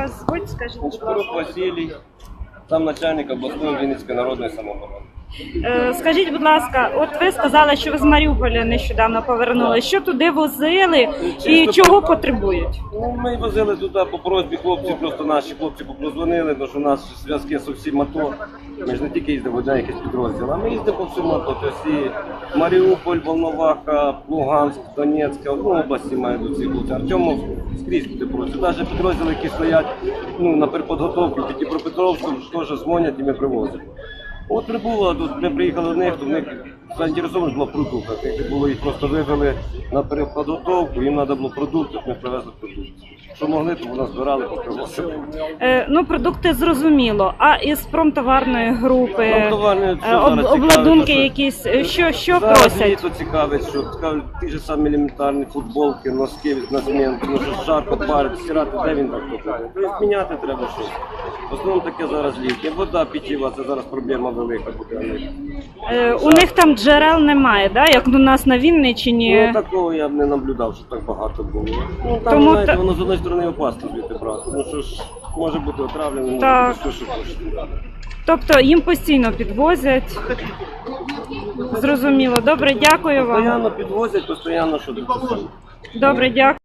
вас звуть, скажіть, будь ласка. Василій, там начальник обласної Вінницької народної. Е, Скажіть, будь ласка, от ви сказали, що ви з Маріуполя нещодавно повернули. Що туди возили і Чисто чого потребують? Ну, ми возили туди по просьбі хлопців, просто наші хлопці позвонили, тому що у нас зв'язки з усім АТО. Ми ж не тільки їздимо в один якийсь підрозділ, а ми їздимо по всьому АТО. Тобто і Маріуполь, Волноваха, Луганськ, Донецьк, ну, області мають до ці хлопці. Артемов скрізь куди просять. Навіть підрозділи, які стоять ну, на переподготовку, під Дніпропетровськом, теж дзвонять і ми привозимо. От прибула, тут не приїхали в них, то в них заінтересованість була в продуктах. Якби було їх просто вивели на переподготовку, їм треба було продукти, ми привезли продукти. Що могли, то вона збирали, попривозили. Е, Ну, продукти зрозуміло. А із промтоварної групи Промтоварне, е, об- зараз обладунки цікавить, якісь, е, що, що Зараз просять? літо цікавить, що цікавить ті ж самі елементарні футболки, носки від на змін, тому що жарко парить, стирати, де він так тут? Тобто міняти треба щось. В основному таке зараз літнє. Вода питєва, це зараз проблема велика буде. Е, У них там джерел немає, да? як у нас на Вінниччині. Ну, такого я б не наблюдав, що так багато було. Ну, там, Тому знаєте, та- воно з одної сторони опасно звідти брати. Ну що ж, може бути отравлено, може Так. бути що, що хочеш. Тобто їм постійно підвозять. Зрозуміло. Добре, дякую вам. Постоянно підвозять, постійно що тут. Добре, дякую.